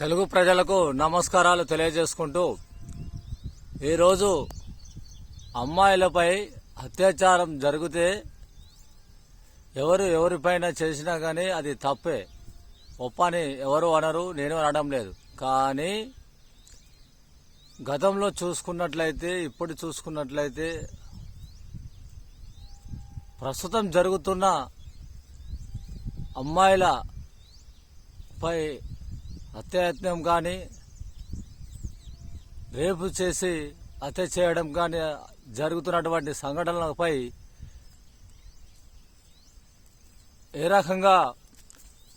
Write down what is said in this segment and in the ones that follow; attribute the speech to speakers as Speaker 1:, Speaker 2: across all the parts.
Speaker 1: తెలుగు ప్రజలకు నమస్కారాలు తెలియజేసుకుంటూ ఈరోజు అమ్మాయిలపై అత్యాచారం జరిగితే ఎవరు ఎవరిపైన చేసినా కానీ అది తప్పే. ఒప్పని ఎవరు అనరు నేను అనడం లేదు. కానీ గతంలో చూసుకున్నట్లయితే ఇప్పుడు చూసుకున్నట్లయితే ప్రస్తుతం జరుగుతున్న అమ్మాయిల పై హత్యాయత్నం కానీ రేపు చేసి హత్య చేయడం కానీ జరుగుతున్నటువంటి సంఘటనలపై ఏ రకంగా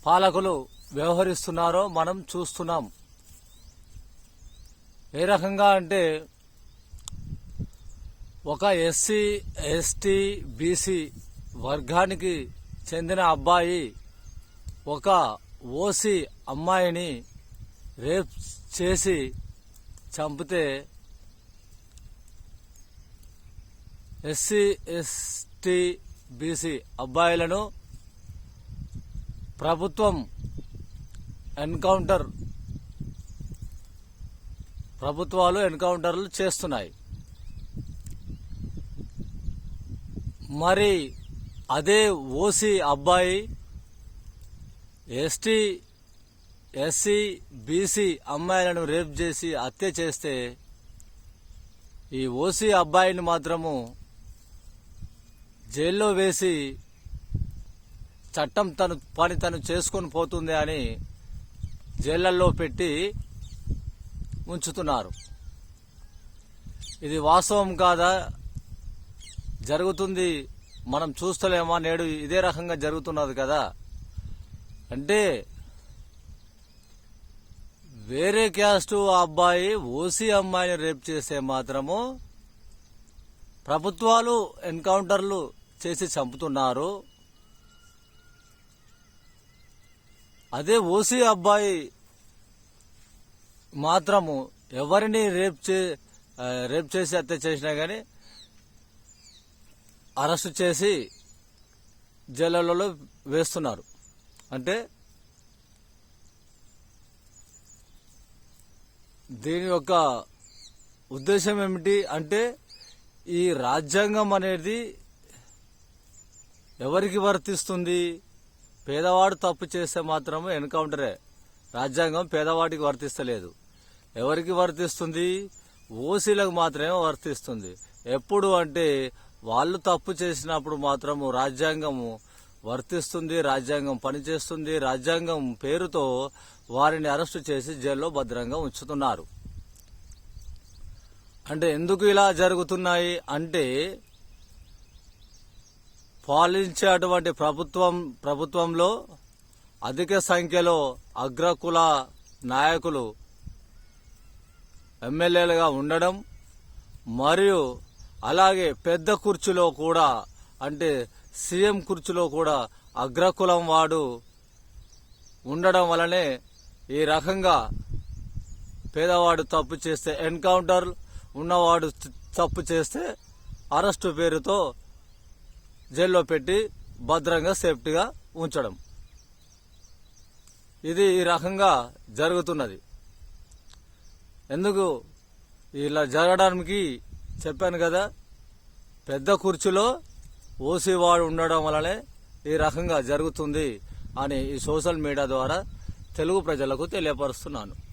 Speaker 1: పాలకులు వ్యవహరిస్తున్నారో మనం చూస్తున్నాం. ఏ రకంగా అంటే ఒక ఎస్సీ ఎస్టీ బీసీ వర్గానికి చెందిన అబ్బాయి ఒక ఓసీ అమ్మాయిని రేప్ చేసి చంపితే ఎస్సీ ఎస్టీ బీసీ అబ్బాయిలను ప్రభుత్వం ఎన్కౌంటర్ ప్రభుత్వాలు ఎన్కౌంటర్లు చేస్తున్నాయి. మరి అదే ఓసీ అబ్బాయి ఎస్టీ ఎస్సీ బీసీ అమ్మాయిలను రేప్ చేసి హత్య చేస్తే ఈ ఓసీ అబ్బాయిని మాత్రము జైల్లో వేసి చట్టం తను పని తను చేసుకొని పోతుంది అని జైళ్ళలో పెట్టి ఉంచుతున్నారు. ఇది వాస్తవం కాదా? జరుగుతుంది మనం చూస్తలేమా? నేడు ఇదే రకంగా జరుగుతున్నది కదా. అంటే వేరే క్యాస్ట్ అబ్బాయి ఓసీ అమ్మాయిని రేప్ చేస్తే మాత్రము ప్రభుత్వాలు ఎన్కౌంటర్లు చేసి చంపుతున్నారు. అదే ఓసీ అబ్బాయి మాత్రము ఎవరిని రేప్ చే రేప్ చేసి హత్య చేసినా కానీ అరెస్ట్ చేసి జైళ్ళలో వేస్తున్నారు. అంటే దీని యొక్క ఉద్దేశం ఏమిటి అంటే ఈ రాజ్యాంగం అనేది ఎవరికి వర్తిస్తుంది? పేదవాడు తప్పు చేస్తే మాత్రం ఎన్కౌంటరే. రాజ్యాంగం పేదవాడికి వర్తిస్తలేదు. ఎవరికి వర్తిస్తుంది? ఓసీలకు మాత్రమే వర్తిస్తుంది. ఎప్పుడు అంటే వాళ్ళు తప్పు చేసినప్పుడు మాత్రము రాజ్యాంగము వర్తిస్తుంది రాజ్యాంగం పనిచేస్తుంది రాజ్యాంగం పేరుతో వారిని అరెస్టు చేసి జైల్లో భద్రంగా ఉంచుతున్నారు. అంటే ఎందుకు ఇలా జరుగుతున్నాయి అంటే పాలించే అటువంటి ప్రభుత్వం ప్రభుత్వంలో అధిక సంఖ్యలో అగ్రకుల నాయకులు ఎమ్మెల్యేలుగా ఉండడం మరియు అలాగే పెద్ద కుర్చీలో కూడా అంటే సీఎం కుర్చీలో కూడా అగ్రకులం వాడు ఉండడం వలనే ఈ రకంగా పేదవాడు తప్పు చేస్తే ఎన్కౌంటర్ ఉన్నవాడు తప్పు చేస్తే అరెస్టు పేరుతో జైల్లో పెట్టి భద్రంగా సేఫ్టీగా ఉంచడం. ఇది ఈ రకంగా జరుగుతున్నది. ఎందుకు? ఇలా జరగడానికి చెప్పాను కదా పెద్ద కుర్చీలో ఓసీవాడు ఉండడం వల్లనే ఈ రకంగా జరుగుతుంది అని ఈ సోషల్ మీడియా ద్వారా తెలుగు ప్రజలకు తెలియపరుస్తున్నాను.